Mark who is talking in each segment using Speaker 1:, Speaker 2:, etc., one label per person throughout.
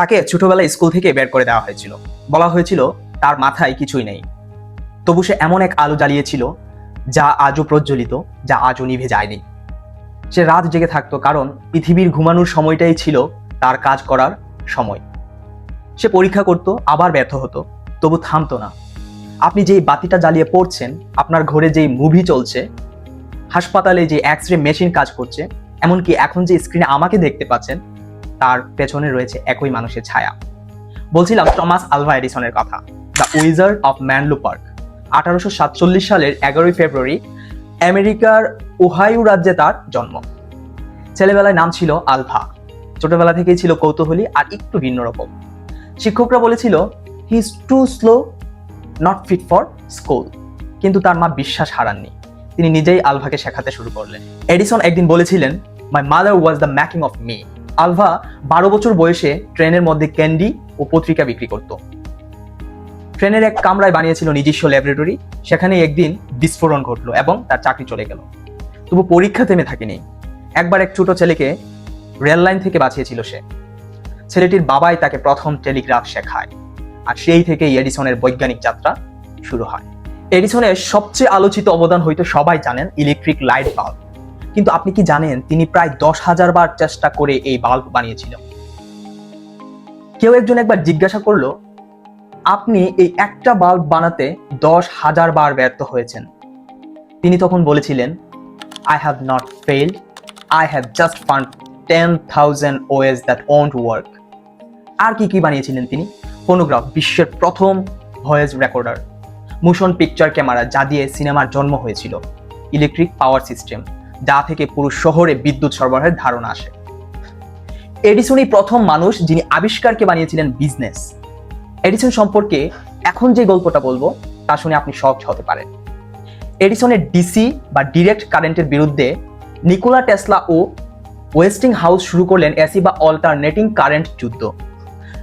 Speaker 1: তাকে ছোটবেলায় স্কুল থেকে বের করে দেওয়া হয়েছিল। বলা হয়েছিল, তার মাথায় কিছুই নেই। তবু সে এমন এক আলো জ্বালিয়েছিল, যা আজও প্রজ্বলিত, যা আজও নিভে যায়নি। সে রাত জেগে থাকতো, কারণ পৃথিবীর ঘুমানোর সময়টাই ছিল তার কাজ করার সময়। সে পরীক্ষা করত, আবার ব্যর্থ হতো, তবু থামতো না। আপনি যেই বাতিটা জ্বালিয়ে পড়ছেন, আপনার ঘরে যেই মুভি চলছে, হাসপাতালে যে এক্স রে মেশিন কাজ করছে, এমনকি এখন যে স্ক্রিনে আমাকে দেখতে পাচ্ছেন তার পেছনে রয়েছে একই মানুষের ছায়া। বলছিলাম টমাস আলভা এডিসনের কথা, the wizard of Menlo Park. আঠারোশো সাতচল্লিশ সালের এগারোই ফেব্রুয়ারি আমেরিকার ওহাইউ রাজ্যে তার জন্ম। ছেলেবেলায় নাম ছিল আলভা। ছোটবেলা থেকেই ছিল কৌতূহলী আর একটু ভিন্ন রকম। শিক্ষকরা বলেছিল he is too slow not fit for school কিন্তু তার মা বিশ্বাস হারাননি। তিনি নিজেই আলভাকে শেখাতে শুরু করলেন। এডিসন একদিন বলেছিলেন my mother was the making of me Alva বারো বছর বয়সে ট্রেনের মধ্যে ক্যান্ডি ও পত্রিকা বিক্রি করত। ট্রেনের এক কামরায় বানিয়েছিল নিজস্ব ল্যাবরেটরি, সেখানে একদিন বিস্ফোরণ ঘটলো এবং তার চাকরি চলে গেল। তবু পরীক্ষা থেমে থাকেনি। একবার এক ছোট ছেলেকে রেল লাইন থেকে বাঁচিয়েছিল সে। ছেলেটির বাবাই তাকে প্রথম টেলিগ্রাফ শেখায়, আর সেই থেকেই এডিসনের বৈজ্ঞানিক যাত্রা শুরু হয়। এডিসনের সবচেয়ে আলোচিত অবদান হয়তো সবাই জানেন, ইলেকট্রিক লাইট বাল্ব। কিন্তু আপনি কি জানেন, তিনি প্রায় দশ হাজার বার চেষ্টা করে এই বাল্ব বানিয়েছিল কেউ একজন একবার জিজ্ঞাসা করল, আপনি এই একটা বাল্ব বানাতে দশ হাজার বার ব্যর্থ হয়েছেন? তিনি তখন বলেছিলেন I have not failed I have just found ten thousand ways that won't work আর কি কি বানিয়েছিলেন তিনি? ফোনোগ্রাফ, বিশ্বের প্রথম voice recorder. Motion picture camera, যা দিয়ে সিনেমার জন্ম হয়েছিল। Electric power system. যা থেকে পুরো শহরে বিদ্যুৎ সরবরাহের ধারণা আসে। এডিসনই প্রথম মানুষ যিনি আবিষ্কারকে বানিয়েছিলেন বিজনেস। এডিসন সম্পর্কে এখন যে গল্পটা বলব, তা শুনে আপনি শখ হতে পারেন। এডিসনের ডিসি বা ডিরেক্ট কারেন্টের বিরুদ্ধে নিকোলা টেসলা ও ওয়েস্টিং হাউস শুরু করলেন এসি বা অল্টারনেটিং কারেন্ট যুদ্ধ।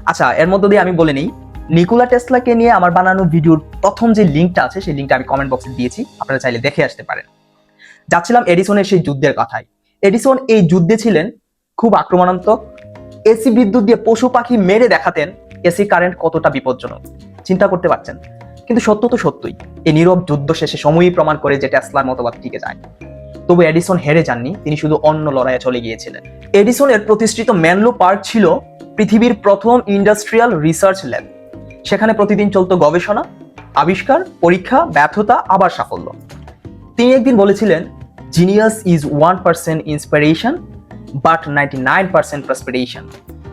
Speaker 1: আচ্ছা এর মধ্য দিয়ে আমি বলে নিই, নিকোলা টেসলাকে নিয়ে আমার বানানো ভিডিওর প্রথম যে লিঙ্কটা আছে, সেই লিঙ্কটা আমি কমেন্ট বক্সে দিয়েছি, আপনারা চাইলে দেখে আসতে পারেন। যাচ্ছিলাম এডিসনের সেই যুদ্ধের কথায়। এডিসন এই যুদ্ধে ছিলেন, খুব আক্রমণাত্মক। এসি বিদ্যুৎ দিয়ে পশু পাখি মেরে দেখাতেন, এসি কারেন্ট কতটা বিপজ্জনক, চিন্তা করতে পারছেন। কিন্তু সত্য তো সত্যই, এই নীরব যুদ্ধ শেষে সময়ই প্রমাণ করে যে টেসলার মতবাদ টিকে যায়। তবু এডিসন হেরে যাননি, তিনি শুধু অন্য লড়াইয়ে চলে গিয়েছিলেন। এডিসনের প্রতিষ্ঠিত ম্যানলো পার্ক ছিল পৃথিবীর প্রথম ইন্ডাস্ট্রিয়াল রিসার্চ ল্যাব। সেখানে প্রতিদিন চলত গবেষণা, আবিষ্কার, পরীক্ষা, ব্যর্থতা, আবার সাফল্য। তিনি একদিন বলেছিলেন genius is one percent inspiration but ninety nine percent perspiration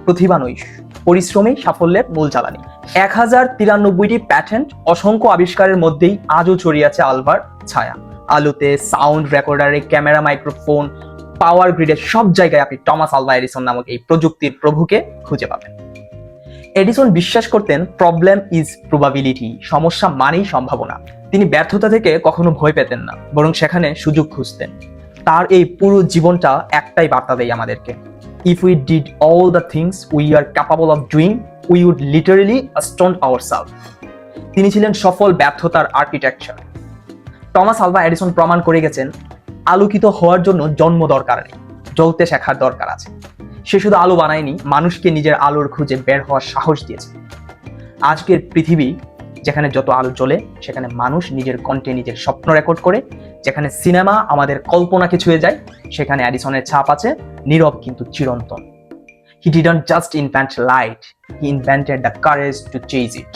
Speaker 1: প্রতিভা নৈশ পরিশ্রমী সাফল্যের মূল জ্বালানি। এক হাজার তিরানব্বইটি প্যাটেন্ট অসংখ্য আবিষ্কারের মধ্যেই আজও ছড়িয়ে আছে আলভার ছায়া। আলোতে সাউন্ড রেকর্ডারে ক্যামেরা মাইক্রোফোন পাওয়ার গ্রিডের সব জায়গায় আপনি টমাস আলভা এডিসন নামক এই প্রযুক্তির প্রভুকে খুঁজে পাবেন। এডিসন বিশ্বাস করতেন প্রবলেম ইজ প্রবাবিলিটি সমস্যা মানেই সম্ভাবনা। তিনি ব্যর্থতা থেকে কখনো ভয় পেতেন না, বরং সেখানে সুযোগ খুঁজতেন। তার এই পুরো জীবনটা একটাই বার্তা দেয় আমাদেরকে। If we did all the things we are capable of doing we would literally astound ourselves তিনি ছিলেন সফল ব্যর্থতার আর্কিটেকচার টমাস আলভা এডিসন প্রমাণ করে গেছেন, আলোকিত হওয়ার জন্য জন্ম দরকার নেই, জ্বলতে শেখার দরকার আছে। সে শুধু আলো বানায়নি, মানুষকে নিজের আলোর খুঁজে বের হওয়ার সাহস দিয়েছে। আজকের পৃথিবী যেখানে যত আলো চলে, সেখানে মানুষ নিজের কণ্ঠে নিজের স্বপ্ন রেকর্ড করে। যেখানে সিনেমা আমাদের কল্পনাকে ছুঁয়ে যায়, সেখানে অ্যাডিসনের ছাপ আছে, নীরব কিন্তু চিরন্তন। He didn't just invent light he invented the courage to chase it